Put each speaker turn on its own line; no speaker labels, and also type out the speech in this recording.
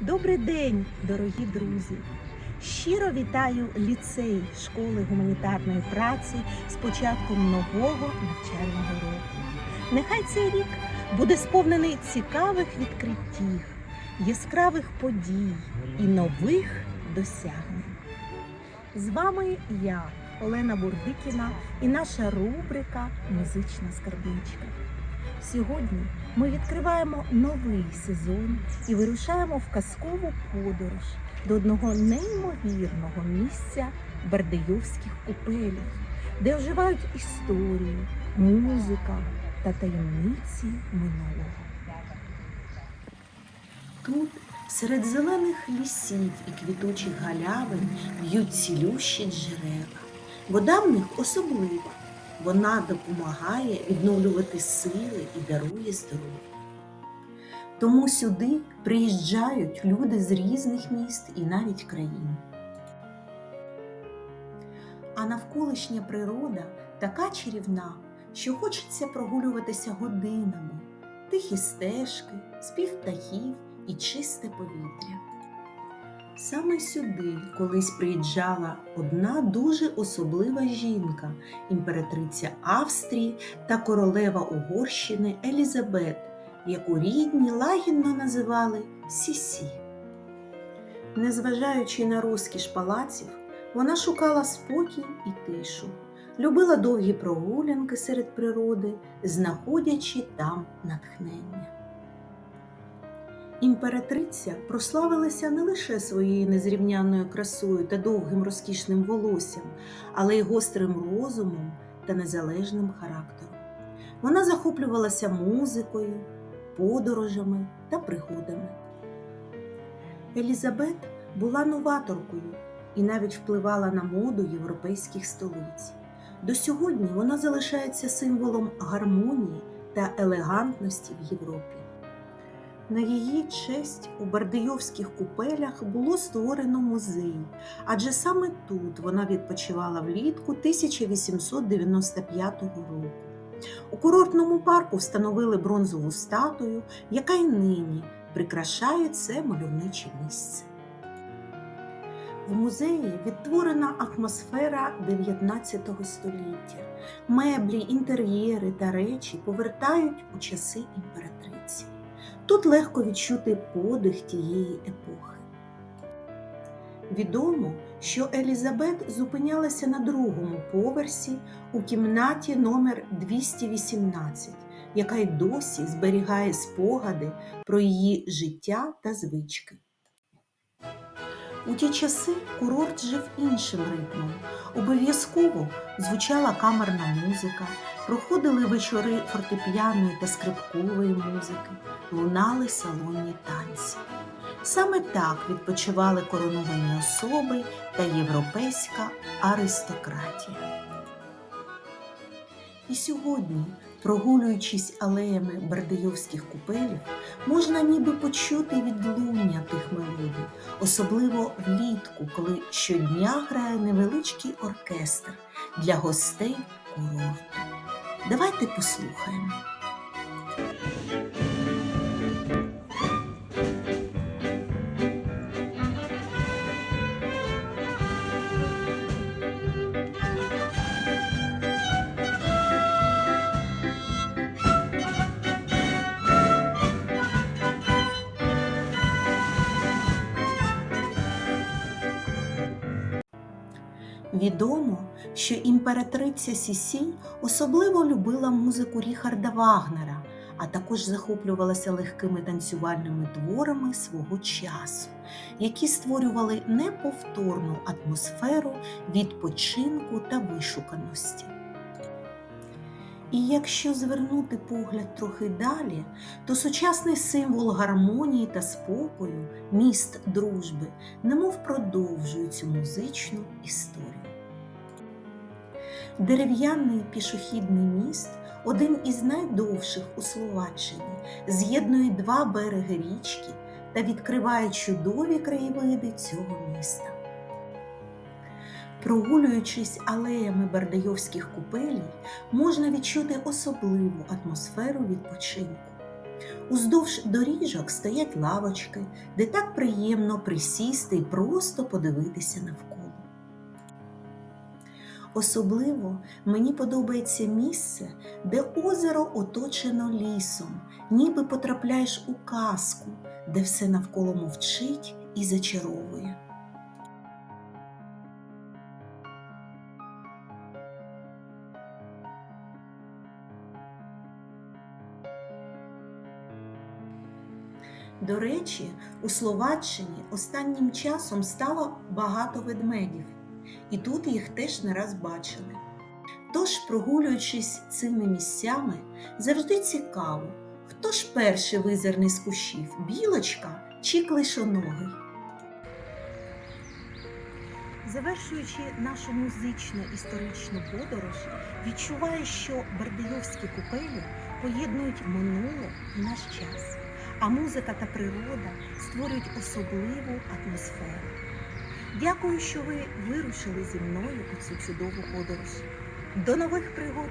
Добрий день, дорогі друзі! Щиро вітаю ліцей школи гуманітарної праці з початком нового навчального року. Нехай цей рік буде сповнений цікавих відкриттів, яскравих подій і нових досягнень. З вами я, Олена Бурдикіна, і наша рубрика Музична скарбничка. Сьогодні ми відкриваємо новий сезон і вирушаємо в казкову подорож до одного неймовірного місця Бардейовських купелів, де оживають історії, музика та таємниці минулого. Тут, серед зелених лісів і квітучих галявин, б'ють цілющі джерела. Вода в них особлива. Вона допомагає відновлювати сили і дарує здоров'я. Тому сюди приїжджають люди з різних міст і навіть країн. А навколишня природа така чарівна, що хочеться прогулюватися годинами, тихі стежки, спів птахів і чисте повітря. Саме сюди колись приїжджала одна дуже особлива жінка, імператриця Австрії та королева Угорщини Елізабет, яку рідні лагідно називали Сісі. Незважаючи на розкіш палаців, вона шукала спокій і тишу, любила довгі прогулянки серед природи, знаходячи там натхнення. Імператриця прославилася не лише своєю незрівнянною красою та довгим розкішним волоссям, але й гострим розумом та незалежним характером. Вона захоплювалася музикою, подорожами та пригодами. Елізабет була новаторкою і навіть впливала на моду європейських столиць. До сьогодні вона залишається символом гармонії та елегантності в Європі. На її честь у Бардийовських купелях було створено музей, адже саме тут вона відпочивала влітку 1895 року. У курортному парку встановили бронзову статую, яка й нині прикрашає це мальовниче місце. В музеї відтворена атмосфера 19 століття. Меблі, інтер'єри та речі повертають у часи імператриці. Тут легко відчути подих тієї епохи. Відомо, що Елізабет зупинялася на другому поверсі у кімнаті номер 218, яка й досі зберігає спогади про її життя та звички. У ті часи курорт жив іншим ритмом. Обов'язково звучала камерна музика, проходили вечори фортепіаної та скрипкової музики, лунали салонні танці. Саме так відпочивали короновані особи та європейська аристократія. І сьогодні, прогулюючись алеями Бардийовських купелів, можна ніби почути відлуння тих мелодій, особливо влітку, коли щодня грає невеличкий оркестр для гостей курорту. Давайте послухаємо. Відомо, що імператриця Сісінь особливо любила музику Ріхарда Вагнера, а також захоплювалася легкими танцювальними творами свого часу, які створювали неповторну атмосферу відпочинку та вишуканості. І якщо звернути погляд трохи далі, то сучасний символ гармонії та спокою, міст дружби, немов продовжує цю музичну історію. Дерев'яний пішохідний міст один із найдовших у Словаччині, з'єднує два береги річки та відкриває чудові краєвиди цього міста. Прогулюючись алеями Бардайовських купелій, можна відчути особливу атмосферу відпочинку. Уздовж доріжок стоять лавочки, де так приємно присісти і просто подивитися навколо. Особливо мені подобається місце, де озеро оточено лісом, ніби потрапляєш у казку, де все навколо мовчить і зачаровує. До речі, у Словаччині останнім часом стало багато ведмедів, і тут їх теж не раз бачили. Тож, прогулюючись цими місцями, завжди цікаво, хто ж перший визирне з кущів білочка чи клишоногий. Завершуючи нашу музичну історичну подорож, відчуваю, що Бардайовські купелі поєднують минуле і наш час, а музика та природа створюють особливу атмосферу. Дякую, що ви вирушили зі мною у цю чудову подорож. До нових пригод!